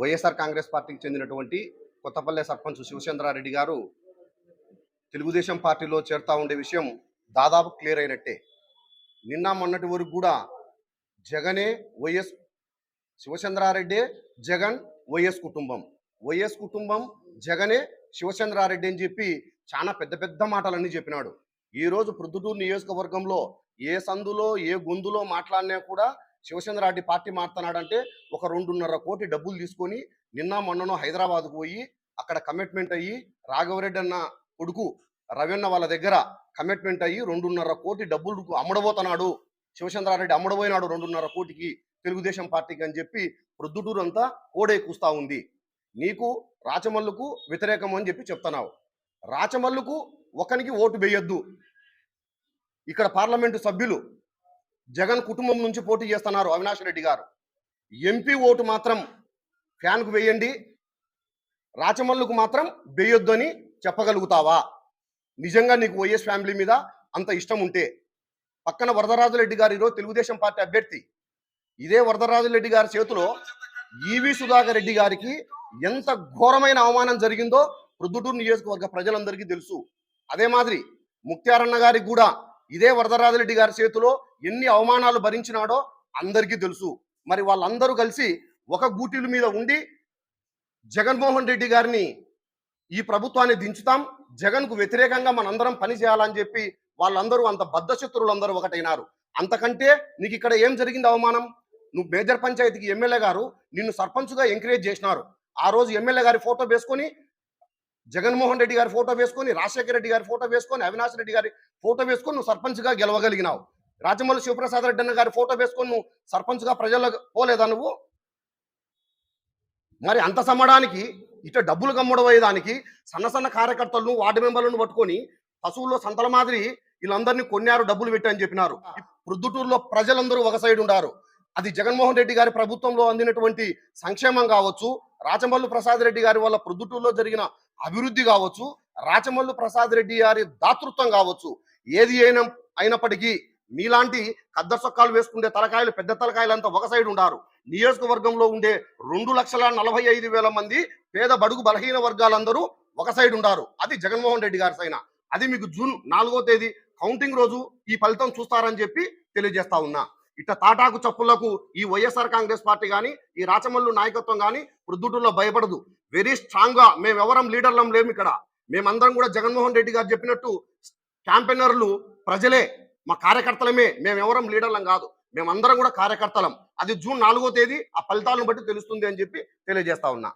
వైఎస్ఆర్ కాంగ్రెస్ పార్టీకి చెందినటువంటి కొత్తపల్లె సర్పంచ్ శివచంద్రారెడ్డి గారు తెలుగుదేశం పార్టీలో చేరుతా ఉండే విషయం దాదాపు క్లియర్ అయినట్టే. నిన్న మొన్నటి వరకు కూడా జగనే వైఎస్ శివచంద్రారెడ్డే జగన్ వైఎస్ కుటుంబం. వైఎస్ కుటుంబం జగనే శివచంద్రారెడ్డి అని చెప్పి చాలా పెద్ద పెద్ద మాటలన్నీ చెప్పినాడు. ఈ రోజు ప్రొద్దుటూరు నియోజకవర్గంలో ఏ సందులో ఏ గొంతులో మాట్లాడినా కూడా శివచంద్రారెడ్డి పార్టీ మారుతున్నాడంటే ఒక రెండున్నర కోటి డబ్బులు తీసుకొని నిన్న మొన్ననో హైదరాబాద్కు పోయి అక్కడ కమిట్మెంట్ అయ్యి రాఘవరెడ్డి అన్న కొడుకు రవెన్న వాళ్ళ దగ్గర కమిట్మెంట్ అయ్యి రెండున్నర కోటి డబ్బులు అమ్మడబోతున్నాడు. శివచంద్రారెడ్డి అమ్మడబోయినాడు రెండున్నర కోటికి తెలుగుదేశం పార్టీకి అని చెప్పి ప్రొద్దుటూరు అంతా కోడే కూస్తా ఉంది. నీకు రాచమల్లుకు వ్యతిరేకం అని చెప్పి చెప్తున్నావు. రాచమల్లుకు ఒకనికి ఓటు వేయొద్దు. ఇక్కడ పార్లమెంటు సభ్యులు జగన్ కుటుంబం నుంచి పోటీ చేస్తున్నారు అవినాష్ రెడ్డి గారు. ఎంపీ ఓటు మాత్రం ఫ్యాన్కు వేయండి రాచమల్లుకు మాత్రం వేయొద్దు అని చెప్పగలుగుతావా? నిజంగా నీకు వైఎస్ ఫ్యామిలీ మీద అంత ఇష్టం ఉంటే. పక్కన వరదరాజులరెడ్డి గారు ఈరోజు తెలుగుదేశం పార్టీ అభ్యర్థి. ఇదే వరదరాజులరెడ్డి గారి చేతిలో ఈవి సుధాకర్ రెడ్డి గారికి ఎంత ఘోరమైన అవమానం జరిగిందో ప్రొద్దుటూరు నియోజకవర్గ ప్రజలందరికీ తెలుసు. అదే మాదిరి ముక్త్యారన్న గారికి కూడా ఇదే వరదరాజరెడ్డి గారి చేతిలో ఎన్ని అవమానాలు భరించినాడో అందరికీ తెలుసు. మరి వాళ్ళందరూ కలిసి ఒక గూటిల మీద ఉండి జగన్మోహన్ రెడ్డి గారిని ఈ ప్రభుత్వాన్ని దించుతాం జగన్కు వ్యతిరేకంగా మనందరం పని చేయాలని చెప్పి వాళ్ళందరూ అంత బద్ధశత్రులందరూ ఒకటైనారు. అంతకంటే నీకు ఇక్కడ ఏం జరిగింది అవమానం? నువ్వు మేజర్ పంచాయతీకి ఎమ్మెల్యే గారు నిన్ను సర్పంచ్గా ఎంకరేజ్ చేసినారు. ఆ రోజు ఎమ్మెల్యే గారి ఫోటో వేసుకొని జగన్మోహన్ రెడ్డి గారి ఫోటో వేసుకొని రాజశేఖర రెడ్డి గారి ఫోటో వేసుకొని అవినాష్ రెడ్డి గారి ఫోటో వేసుకొని నువ్వు సర్పంచ్గా గెలవగలిగినావు. రాజమౌళి శివప్రసాద్ రెడ్డి అన్న గారి ఫోటో వేసుకొని నువ్వు సర్పంచ్గా ప్రజల్లో పోలేదా నువ్వు? మరి అంత సమ్మడానికి ఇట డబ్బులు గమ్మడమయ్యేదానికి సన్న సన్న కార్యకర్తలను వార్డు మెంబర్లను పట్టుకొని పశువుల్లో సంతల మాదిరి వీళ్ళందరినీ కొన్నారు డబ్బులు పెట్టి అని చెప్పినారు. ప్రొద్దుటూరులో ప్రజలందరూ ఒక సైడ్ ఉండారు. అది జగన్మోహన్ రెడ్డి గారి ప్రభుత్వంలో అందినటువంటి సంక్షేమం కావచ్చు రాచమల్లు ప్రసాద్ రెడ్డి గారి వల్ల ప్రొద్దుటూరులో జరిగిన అభివృద్ధి కావచ్చు రాచమల్లు ప్రసాద్ రెడ్డి గారి దాతృత్వం కావచ్చు ఏది అయినా అయినప్పటికీ మీలాంటి కద్ద సొక్కాలు వేసుకుంటే తలకాయలు పెద్ద తలకాయలు అంతా ఒక సైడ్ ఉండారు. నియోజకవర్గంలో ఉండే రెండు లక్షల నలభై ఐదు వేల మంది పేద బడుగు బలహీన వర్గాలందరూ ఒక సైడ్ ఉండారు. అది జగన్మోహన్ రెడ్డి గారి సైన. అది మీకు జూన్ నాలుగో తేదీ కౌంటింగ్ రోజు ఈ ఫలితం చూస్తారని చెప్పి తెలియజేస్తా ఉన్నా. ఇట్ట తాటాకు చప్పులకు ఈ వైఎస్ఆర్ కాంగ్రెస్ పార్టీ కానీ ఈ రాచమల్లు నాయకత్వం కానీ ప్రొద్దుటూరులో భయపడదు. వెరీ స్ట్రాంగ్గా మేమెవరం లీడర్లం లేము ఇక్కడ. మేమందరం కూడా జగన్మోహన్ రెడ్డి గారు చెప్పినట్టు క్యాంపెయినర్లు ప్రజలే మా కార్యకర్తలమే మేమెవరం లీడర్లం కాదు. మేమందరం కూడా కార్యకర్తలం. అది జూన్ నాలుగో తేదీ ఆ ఫలితాలను బట్టి తెలుస్తుంది అని చెప్పి తెలియజేస్తా ఉన్నా.